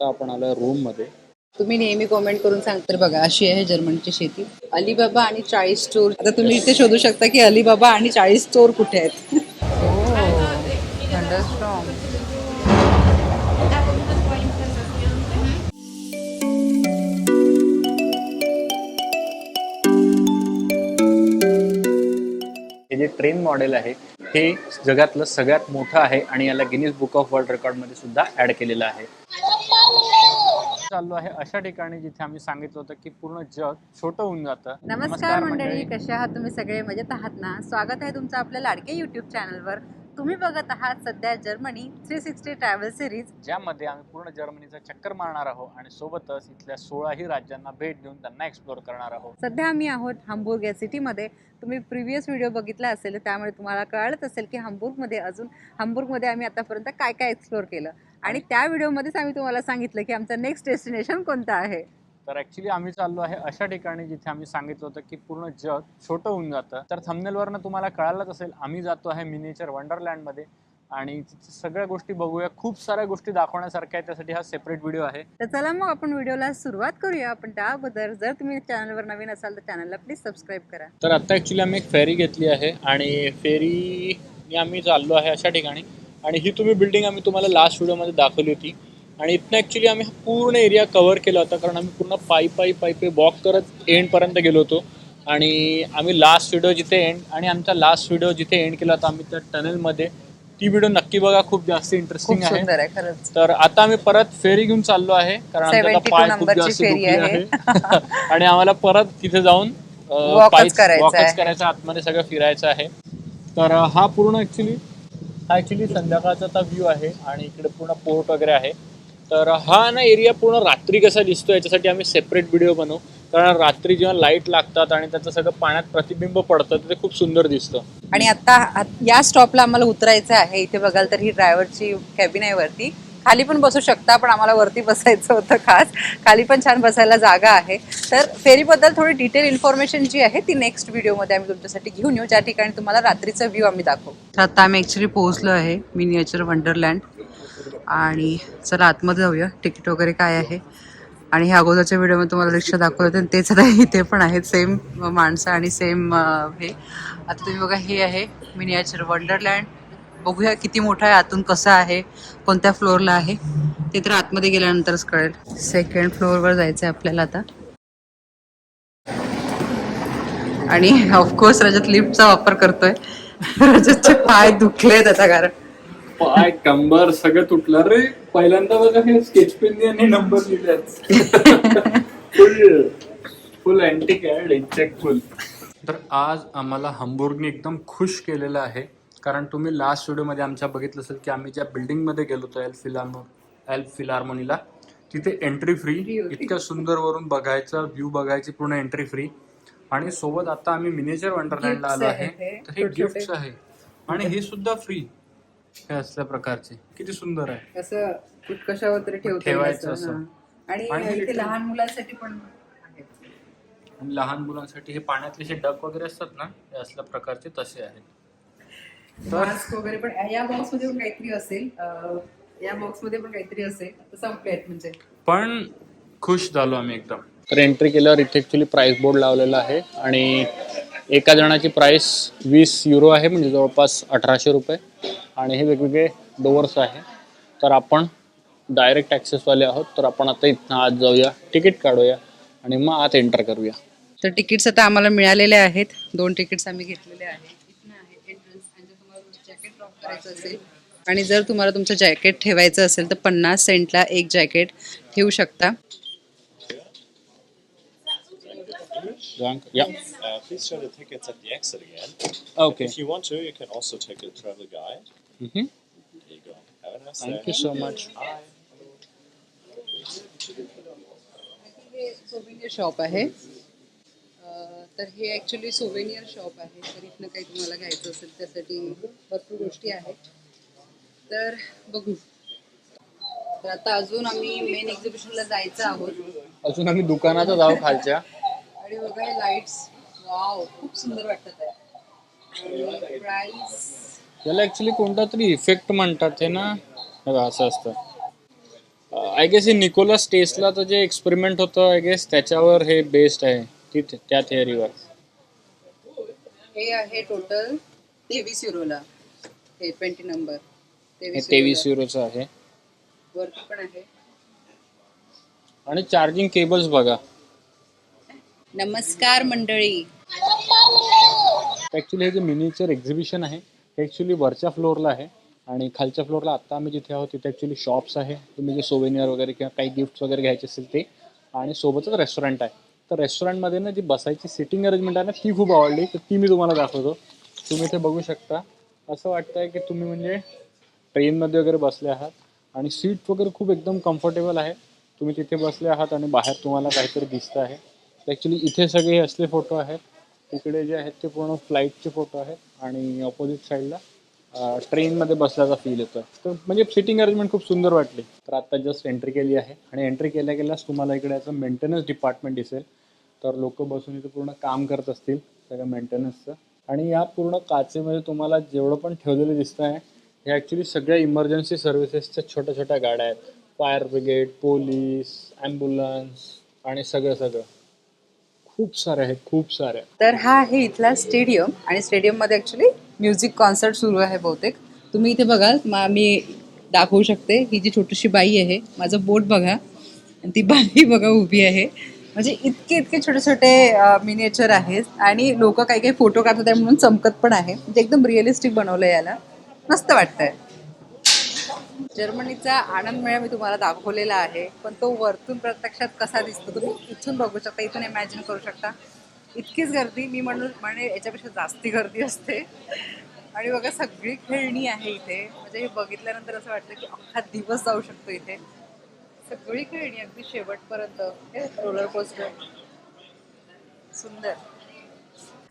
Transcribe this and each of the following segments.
आता आपण आलो रूममध्ये. तुम्ही नेहमी कॉमेंट करून सांगता बघा अशी आहे जर्मनीची शेती. अलिबाबा आणि चाळीस स्टोर आता तुम्ही इथे शोधू शकता की अलिबाबा आणि चाळीस स्टोर कुठे आहेत? हे जे ट्रेन मॉडेल आहे हे जगातलं सगळ्यात मोठं आहे आणि याला गिनीज बुक ऑफ वर्ल्ड रेकॉर्डमध्ये सुद्धा ऍड केलेलं आहे. चाललो आहे अशा ठिकाणी जिथे आम्ही सांगितलं होतं की पूर्ण जग छोटं होऊन जातं. नमस्कार मंडळी कसे आहात तुम्ही सगळे? मजेत आहात ना? स्वागत आहे तुमचं आपल्या लाडके युट्यूब चॅनलवर तुम्ही बघत आहात सध्या Germany three sixty travel series ज्यामध्ये आम्ही पूर्ण जर्मनीचा चक्कर मारणार आहोत आणि सोबतच इथल्या सोळाही राज्यांना भेट देऊन त्यांना एक्सप्लोर करणार आहोत. सध्या आम्ही आहोत हांबुर्ग या सिटीमध्ये तुम्ही प्रिव्हियस व्हिडिओ बघितला असेल त्यामुळे तुम्हाला कळलंच असेल की हांबुर्गमध्ये अजून हांबुर्गमध्ये आम्ही आतापर्यंत काय काय एक्सप्लोर केलं. आणि त्या व्हिडिओमध्येच आम्ही तुम्हाला सांगितलं की आमचं नेक्स्ट डेस्टिनेशन कोणतं आहे. तर ऍक्च्युली आम्ही चाललो आहे अशा ठिकाणी जिथे आम्ही सांगितलं होतं की पूर्ण जग छोटं होऊन जातं. तर थंबनेलवरनं तुम्हाला कळालंच असेल आम्ही जातो आहे मिनिचर वंडरलँडमध्ये आणि सगळ्या गोष्टी बघूया. खूप साऱ्या गोष्टी दाखवण्यासारख्या आहेत त्यासाठी हा सेपरेट व्हिडिओ आहे. तर चला मग आपण व्हिडिओला सुरुवात करूया. पण त्या अगोदर जर तुम्ही चॅनलवर नवीन असाल तर चॅनलला प्लीज सबस्क्राईब करा. तर आता ॲक्च्युली आम्ही एक फेरी घेतली आहे आणि फेरीने आम्ही चाललो आहे अशा ठिकाणी. आणि ही तुम्ही बिल्डिंग आम्ही तुम्हाला लास्ट व्हिडिओमध्ये दाखवली होती. आणि इथनं ॲक्च्युली आम्ही पूर्ण एरिया कव्हर केला होता कारण आम्ही पूर्ण पायी पायी पायी पायी वॉक करत एंडपर्यंत गेलो होतो. आणि आम्ही लास्ट व्हिडिओ जिथे एंड आणि आमचा लास्ट व्हिडिओ जिथे एंड केला होता आम्ही त्या टनेलमध्ये ती व्हिडिओ नक्की बघा खूप जास्त इंटरेस्टिंग आहे. खरंच. तर आता आम्ही परत फेरी घेऊन चाललो आहे कारण आमचे आता 72 पाय खूप जास्त दुखले आहे. आणि आम्हाला परत तिथे जाऊन वॉकच. करायचं आतमध्ये सगळं फिरायचं आहे. तर हा पूर्ण ऍक्च्युली हा ॲक्च्युली संध्याकाळचा व्ह्यू आहे आणि इकडे पूर्ण पोर्ट वगैरे आहे. तर हा ना एरिया पूर्ण रात्री कसा दिसतो याच्यासाठी आम्ही सेपरेट व्हिडिओ बनवू. कारण रात्री जेव्हा लाइट लागतात आणि त्याचं सगळं पाण्यात प्रतिबिंब पडतं ते खूप सुंदर दिसतं. आणि आता या स्टॉपला आम्हाला उतरायचं आहे. इथे बघाल तर ही ड्रायव्हरची कॅबिन आहे वरती. खाली पण बसू शकता पण आम्हाला वरती बसायचं होतं खास. खाली पण छान बसायला जागा आहे. तर फेरीबद्दल थोडी डिटेल इन्फॉर्मेशन जी आहे ती नेक्स्ट व्हिडिओमध्ये आम्ही तुमच्यासाठी घेऊन येऊ. ज्या ठिकाणी तुम्हाला रात्रीचा व्ह्यू आम्ही दाखवू. तर आता आम्ही ॲक्च्युली पोहोचलो आहे मिनिएचर वंडरलँड आणि चला आतमध्ये जाऊया. तिकीट वगैरे काय आहे? आणि ह्या अगोदरच्या व्हिडिओमध्ये तुम्हाला रिक्षा दाखवलं होतं. तेच आता इथे पण आहेत. सेम माणसं आणि सेम हे. आता तुम्ही बघा हे आहे मिनिएचर वंडरलँड बघूया किती मोठं आहे आतून कसं आहे कोणत्या फ्लोअरला आहे ते तर आतमध्ये गेल्यानंतरच कळेल. सेकंड फ्लोअरवर जायचं आहे आपल्याला आता. आणि ऑफकोर्स रजत लिफ्टचा वापर करतोय. रजतचे पाय दुखलेत आता कारण. पाय कंबर सगळं तुटलं. रे पहिल्यांदा बघा हे स्केच पेन आणि number लिहिल्यात full full antique check full तर आज आम्हाला हंबुर्गने एकदम खुश केलेलं आहे. कारण तुम्ही लास्ट व्हिडिओमध्ये आमच्या बघितलं असेल की आम्ही ज्या बिल्डिंगमध्ये गेलो होतो एल फिलार्मो एल फिलार्मोनीला तिथे एंट्री फ्री. इतक्या सुंदर वरून बघायचं व्ह्यू बघायची पूर्ण एंट्री फ्री आणि सोबत आता आम्ही मिनेचर वंडरलँडला आलो आहे. तर हे. गिफ्ट आहे. आणि हे सुद्धा फ्री हे असल्या प्रकारचे. किती सुंदर आहे. असं कशावर तरी ठेवता येईल ठेवायचं असं. आणि लहान मुलांसाठी पण लहान मुलांसाठी हे पाण्यातले जे डक वगैरे असतात ना हे असल्या प्रकारचे तसे आहेत. मास्क वगैरे पण या बॉक्समध्ये पण काहीतरी असेल. अं, या बॉक्समध्ये पण काहीतरी असेल. आता संपले आहेत म्हणजे. पण खुश झालो आम्ही एकदम. तर एंट्री केल्यावर इथे ॲक्च्युली प्राइस बोर्ड लावलेला आहे आणि एका जणाची प्राइस वीस युरो आहे म्हणजे जवळपास अठराशे रुपये. आणि हे वेगवेगळे डोअर्स आहे. तर आपण डायरेक्ट ॲक्सेसवाले आहोत. तर आपण आता इथनं आत जाऊया. तिकीट काढूया. आणि मग आत एंटर करूया. तर तिकीट्स आता आम्हाला मिळालेले आहेत. दोन तिकीट्स आम्ही घेतलेले आहेत इथनं आहे entrance. आणि जर तुम्हाला तुमचं जॅकेट ड्रॉप आणि जर तुम्हाला तुमचं जॅकेट ठेवायचं असेल तर पन्नास सेंटला एक जॅकेट ठेवू शकता. Okay thank you so much shop आहे तर हे ॲक्च्युली सोवेनियर शॉप आहे. तर इथनं काही तुम्हाला घ्यायचं असेल त्यासाठी भरपूर गोष्टी आहेत. तर बघू. तर आता अजून आम्ही मेन एक्झिबिशनला जायचं आहोत. अजून आम्ही दुकानात जाऊ खालच्या. आणि बघा हे लाईट्स वाव खूप सुंदर वाटत आहे. प्राइस याला ऍक्च्युली कोणता तरी इफेक्ट म्हणतात हे ना? बघा असं असतं. आय गेस हे निकोलस टेस्टलाचं जे एक्सपेरिमेंट होतं आय गेस त्याच्यावर हे बेस्ड आहे. तिथे त्या थिअरीवर हे आहे टोटल तेवीस युरोला हे ट्वेंटी नंबर हे तेवीस युरोचं आहे. वरती पण आहे. आणि चार्जिंग केबल्स बघा. नमस्कार मंडळी. ॲक्च्युली हे जे मिनीचर एक्झिबिशन आहे हे ॲक्च्युली वरच्या फ्लोअरला आहे. आणि खालच्या फ्लोअरला आत्ता आम्ही जिथे आहोत तिथे ॲक्च्युली शॉप्स आहे. तुम्ही जे सोवेनियर वगैरे किंवा काही गिफ्ट्स वगैरे घ्यायचे असेल ते. आणि सोबतच रेस्टॉरंट आहे. तर रेस्टॉरंटमध्ये ना जी बसायची सिटिंग अरेंजमेंट आहे ना ती खूप आवडली. तर ती मी तुम्हाला दाखवतो. तुम्ही इथे बघू शकता. असं वाटतंय की तुम्ही म्हणजे ट्रेनमध्ये वगैरे बसले आहात. आणि सीट वगैरे खूप एकदम कम्फर्टेबल आहे. तुम्ही तिथे बसले आहात आणि बाहेर तुम्हाला काहीतरी दिसतं आहे. ॲक्च्युली इथे सगळे असले फोटो आहेत. तिकडे जे आहेत ते पूर्ण फ्लाईटचे फोटो आहेत. आणि ऑपोजिट साईडला ट्रेनमध्ये बसल्याचा फील येतो तर म्हणजे सिटिंग अरेंजमेंट खूप सुंदर वाटली. तर आत्ता जस्ट एंट्री केली आहे. आणि एंट्री केल्या गेल्यास तुम्हाला इकडे याचं मेंटेनन्स डिपार्टमेंट दिसेल. तर लोक बसून इथे पूर्ण काम करत असतील सगळ्या मेंटेनन्सचं आणि या पूर्ण काचेमध्ये तुम्हाला जेवढं पण ठेवलेलं दिसतं आहे हे ॲक्च्युली सगळ्या इमर्जन्सी सर्व्हिसेसच्या छोट्या छोट्या गाड्या आहेत. फायर ब्रिगेड पोलीस ॲम्ब्युलन्स आणि सगळं सगळं. खूप सारे आहेत खूप सारे. तर हा आहे इथला स्टेडियम आणि स्टेडियममध्ये ॲक्च्युली म्युझिक कॉन्सर्ट सुरू आहे बहुतेक. तुम्ही इथे बघाल मी दाखवू शकते. ही जी छोटीशी बाई आहे माझं बोट बघा. आणि ती बाई बघा उभी आहे. म्हणजे इतके इतके छोटे छोटे मिनिएचर आहेत आणि लोक काही काही फोटो काढतात आहे म्हणून चमकत पण आहे. म्हणजे एकदम रिअलिस्टिक बनवलं याला. मस्त वाटतंय. जर्मनीचा आनंद मेळा मी तुम्हाला दाखवलेला आहे. पण तो वरतून प्रत्यक्षात कसा दिसतो तुम्ही इथून बघू शकता इथून इमॅजिन करू शकता. इतकीच गर्दी मी म्हणून म्हणजे याच्यापेक्षा जास्ती गर्दी असते. आणि बघा सगळी खेळणी आहे इथे. म्हणजे हे बघितल्यानंतर असं वाटतं की अख्खा दिवस जाऊ शकतो इथे. सगळी खेळणी अगदी शेवटपर्यंत रोलर कोस्टर सुंदर.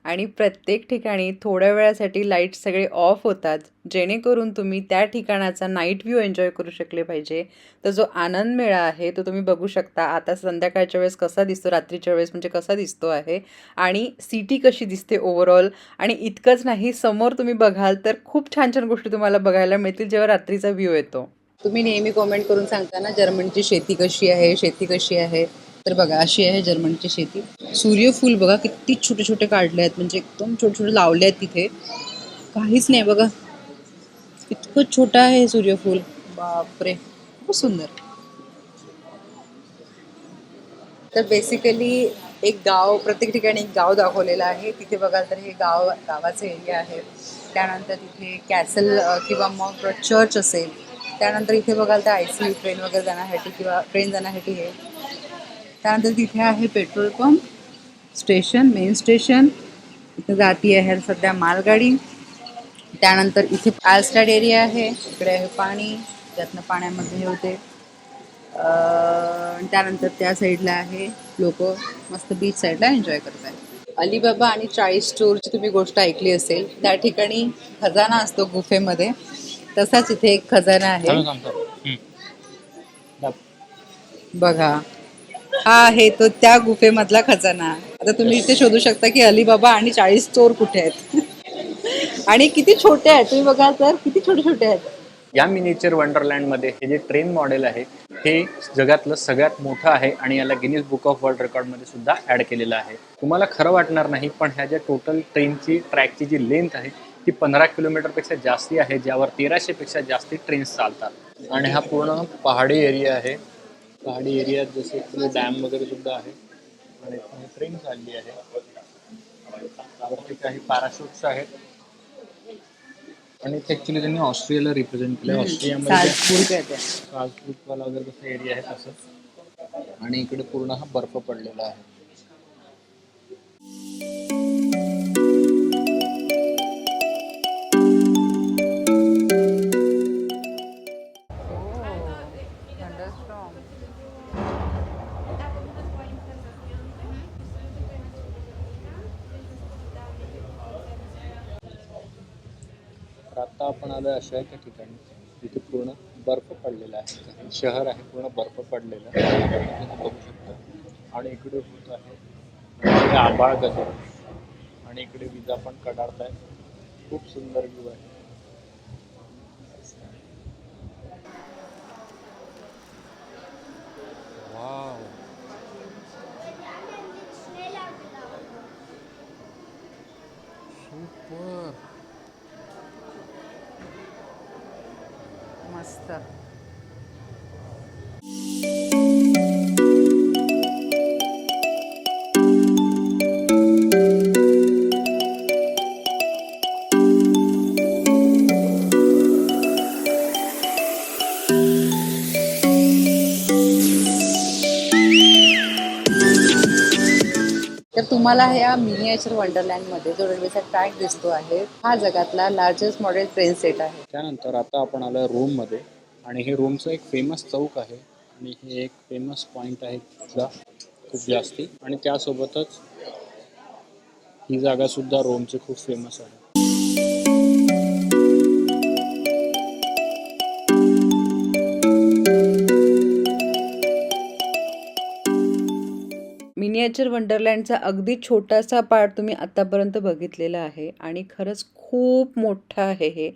आणि प्रत्येक ठिकाणी थोड्या वेळासाठी लाइट सगळे ऑफ होतात जेणेकरून तुम्ही त्या ठिकाणाचा नाईट व्ह्यू एन्जॉय करू शकले पाहिजे. तर जो आनंद मेळा आहे तो तुम्ही बघू शकता. आता संध्याकाळच्या वेळेस कसा दिसतो रात्रीच्या वेळेस म्हणजे कसा दिसतो आहे आणि सिटी कशी दिसते ओव्हरऑल आणि इतकंच नाही समोर तुम्ही बघाल तर खूप छान छान गोष्टी तुम्हाला बघायला मिळतील जेव्हा रात्रीचा व्ह्यू येतो. तुम्ही नेहमी कॉमेंट करून सांगता ना जर्मनीची शेती कशी आहे शेती कशी आहे? तर बघा अशी आहे जर्मनीची शेती. सूर्यफूल बघा किती छोटे छोटे काढले आहेत. म्हणजे एकदम छोटे छोटे लावले आहेत तिथे. काहीच नाही बघा. इतकं छोटं आहे सूर्यफूल बापरे खूप सुंदर. तर बेसिकली एक गाव प्रत्येक ठिकाणी एक गाव दाखवलेलं आहे. तिथे बघाल तर हे गाव गावाचं एरिया आहे. त्यानंतर तिथे कॅसल किंवा मग चर्च असेल. त्यानंतर इथे बघाल तर आय सी ट्रेन वगैरे जाण्यासाठी किंवा ट्रेन जाण्यासाठी हे. त्यानंतर तिथे आहे petrol pump station main station इथे जाती आहे सध्या मालगाडी. त्यानंतर इथे आलस्टाड एरिया आहे. इकडे आहे पाणी. त्यातनं पाण्यामध्ये हे होते. त्यानंतर त्या साईडला आहे लोक. मस्त बीच साईडला एन्जॉय करतात अलिबाबा आणि चाळीस स्टोरची तुम्ही गोष्ट ऐकली असेल. त्या ठिकाणी खजाना असतो गुफेमध्ये. तसाच इथे एक खजाना आहे. बघा. हा आहे तो त्या गुफेमधला खजाना. आता तुम्ही इथे शोधू शकता की अलिबाबा आणि चाळीस चोर कुठे आहेत? आणि किती छोटे आहेत? तुम्ही बघा तर किती छोटे छोटे आहेत? या मिनिचर वंडरलँडमध्ये हे जे ट्रेन मॉडेल आहे हे जगातलं सगळ्यात मोठं आहे आणि याला गिनीज बुक ऑफ वर्ल्ड रेकॉर्डमध्ये सुद्धा ॲड केलेलं आहे. तुम्हाला खरं वाटणार नाही पण ह्या ज्या टोटल ट्रेनची ट्रॅकची जी लेंथ आहे ती पंधरा किलोमीटरपेक्षा जास्ती आहे ज्यावर तेराशेपेक्षा जास्ती ट्रेन्स चालतात. आणि हा पूर्ण पहाडी एरिया आहे. पहाडी एरियात जसे की डॅम वगैरे सुद्धा आहे. आणि ट्रेन चालली आहे. काही पॅराशूट्स आहेत. आणि ॲक्च्युली त्यांनी ऑस्ट्रियाला रिप्रेझेंट केलं ऑस्ट्रियामध्ये वगैरे कसं एरिया आहे तसं. आणि इकडे पूर्ण हा बर्फ पडलेला आहे. तर आता आपण आलो अशा एका ठिकाणी. तिथे पूर्ण बर्फ पडलेला आहे. शहर आहे पूर्ण बर्फ पडलेलं. बघू शकतो. आणि इकडे होत आहे म्हणजे आंबाळ गजर. आणि इकडे विजा पण कडाडत आहे खूप सुंदर व्ह्यू आहे. Super! मस्त तर तुम्हाला ह्या मिनिएचर वंडरलँडमध्ये जो रेल्वेचा ट्रॅक दिसतो आहे हा जगातला लार्जेस्ट मॉडेल ट्रेन सेट आहे. त्यानंतर आता आपण आलो रूममध्ये आणि हे रूमचं एक फेमस चौक आहे आणि हे एक फेमस पॉईंट आहे तिथला खूप जास्ती. आणि त्यासोबतच ही जागासुद्धा रोमची खूप फेमस आहे. मिनिएचर वंडरलँडचा अगदी छोटासा पार्ट तुम्ही आत्तापर्यंत बघितलेला आहे आणि खरंच खूप मोठं आहे हे.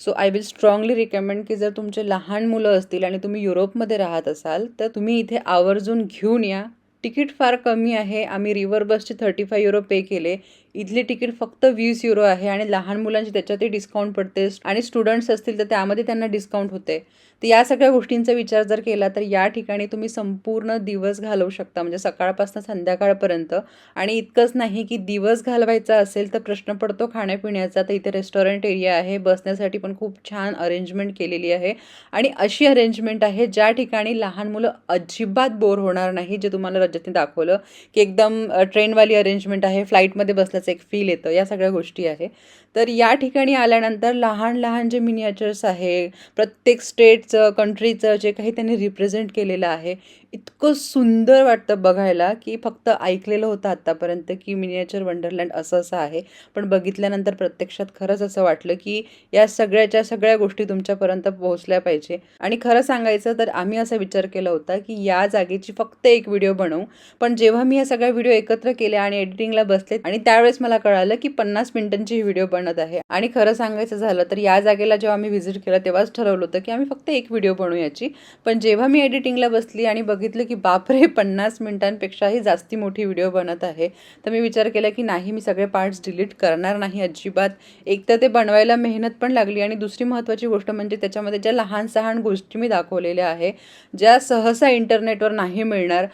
So I will strongly recommend की जर तुमचे लहान मुलं असतील आणि तुम्ही युरोपमध्ये राहत असाल तर तुम्ही इथे आवर्जून घेऊन या. तिकीट फार कमी आहे. आम्ही रिव्हर बसचे थर्टी फाय युरो पे केले. इथली तिकीट फक्त वीस युरो आहे आणि लहान मुलांची त्याच्यातही डिस्काउंट पडते. आणि स्टुडंट्स असतील तर त्यामध्ये त्यांना डिस्काउंट होते. तर या सगळ्या गोष्टींचा विचार जर केला तर या ठिकाणी तुम्ही संपूर्ण दिवस घालवू शकता. म्हणजे सकाळपासून संध्याकाळपर्यंत. आणि इतकंच नाही की दिवस घालवायचा असेल तर प्रश्न पडतो खाण्यापिण्याचा. तर इथे रेस्टॉरंट एरिया आहे. बसण्यासाठी पण खूप छान अरेंजमेंट केलेली आहे. आणि अशी अरेंजमेंट आहे ज्या ठिकाणी लहान मुलं अजिबात बोर होणार नाही जे तुम्हाला रजतने दाखवलं. की एकदम ट्रेनवाली अरेंजमेंट आहे. फ्लाईटमध्ये बसल्या एक फील येतं. या सगळ्या गोष्टी आहे. तर या ठिकाणी आल्यानंतर लहान लहान जे मिनिएचर्स आहे प्रत्येक स्टेटचं कंट्रीचं जे काही त्यांनी रिप्रेझेंट केलेलं आहे इतकं सुंदर वाटतं बघायला की फक्त ऐकलेलं होतं आत्तापर्यंत की मिनिएचर वंडरलँड असं असं आहे. पण बघितल्यानंतर प्रत्यक्षात खरंच असं वाटलं की या सगळ्याच्या सगळ्या गोष्टी तुमच्यापर्यंत पोहोचल्या पाहिजे. आणि खरं सांगायचं तर आम्ही असा विचार केला होता की या जागेची फक्त एक व्हिडिओ बनवू. पण जेव्हा मी या सगळ्या व्हिडिओ एकत्र केल्या आणि एडिटिंगला बसले आणि त्यावेळेस मला कळालं की पन्नास मिनिटांची ही व्हिडिओ बनत आहे. आणि खरं सांगायचं झालं तर या जागेला जेव्हा मी व्हिजिट केलं तेव्हाच ठरवलं होतं की आम्ही फक्त एक व्हिडिओ बनवू याची पण जेव्हा मी एडिटिंगला बसली आणि बघितलं की बापरे पन्नास मिनिटांपेक्षाही जास्ती मोठी व्हिडिओ बनत आहे तर मी विचार केला की नाही मी सगळे पार्ट्स डिलीट करणार नाही अजिबात. एक तर ते बनवायला मेहनत पण लागली आणि दुसरी महत्त्वाची गोष्ट म्हणजे त्याच्यामध्ये ज्या लहान सहान गोष्टी मी दाखवलेल्या आहे ज्या सहसा इंटरनेटवर नाही मिळणार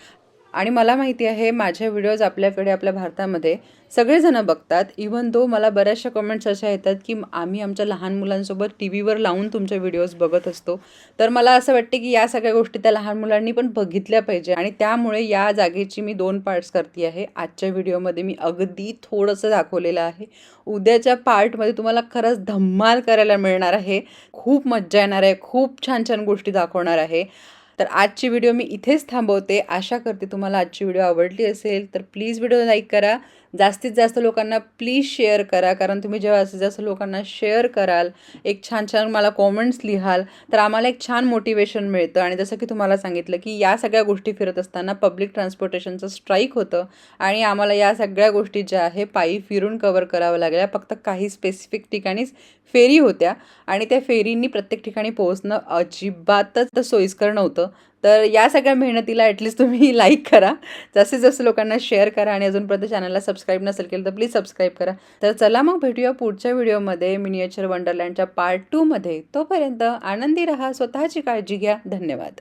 आणि मला माहिती आहे माझ्या व्हिडिओज आपल्याकडे आपल्या भारतामध्ये सगळेजणं बघतात. इवन दो मला बऱ्याचशा कमेंट्स अशा येतात की आम्ही आमच्या लहान मुलांसोबत टी व्हीवर लावून तुमचे व्हिडिओज बघत असतो. तर मला असं वाटते की या सगळ्या गोष्टी त्या लहान मुलांनी पण बघितल्या पाहिजे. आणि त्यामुळे या जागेची मी दोन पार्ट्स करते आहे. आजच्या व्हिडिओमध्ये मी अगदी थोडंसं दाखवलेलं आहे. उद्याच्या पार्टमध्ये तुम्हाला खरंच धम्माल करायला मिळणार आहे. खूप मज्जा येणार आहे. खूप छान छान गोष्टी दाखवणार आहे. तर आजची व्हिडिओ मी इथेच थांबवते. आशा करते तुम्हाला आजची व्हिडिओ आवडली असेल तर प्लीज व्हिडिओ लाईक करा. जास्तीत जास्त लोकांना प्लीज शेअर करा. कारण तुम्ही जेव्हा जास्तीत जास्त लोकांना शेअर कराल एक छान छान मला कॉमेंट्स लिहाल तर आम्हाला एक छान मोटिवेशन मिळतं. आणि जसं की तुम्हाला सांगितलं की या सगळ्या गोष्टी फिरत असताना पब्लिक ट्रान्सपोर्टेशनचं स्ट्राईक होतं. आणि आम्हाला या सगळ्या गोष्टी ज्या आहे पायी फिरून कवर कराव्या लागल्या. फक्त काही स्पेसिफिक ठिकाणीच फेरी होत्या. आणि त्या फेरींनी प्रत्येक ठिकाणी पोहोचणं अजिबातच सोयीस्कर नव्हतं. तर या सगळ्या मेहनतीला ॲटलिस्ट तुम्ही लाईक करा. जास्तीत जास्त लोकांना शेअर करा आणि अजूनपर्यंत चॅनलला सबस्क्राईब नसेल केलं तर प्लीज सबस्क्राईब करा. तर चला मग भेटूया पुढच्या व्हिडिओमध्ये मिनिएचर वंडरलँडच्या पार्ट टूमध्ये तोपर्यंत आनंदी रहा स्वतःची काळजी घ्या. धन्यवाद.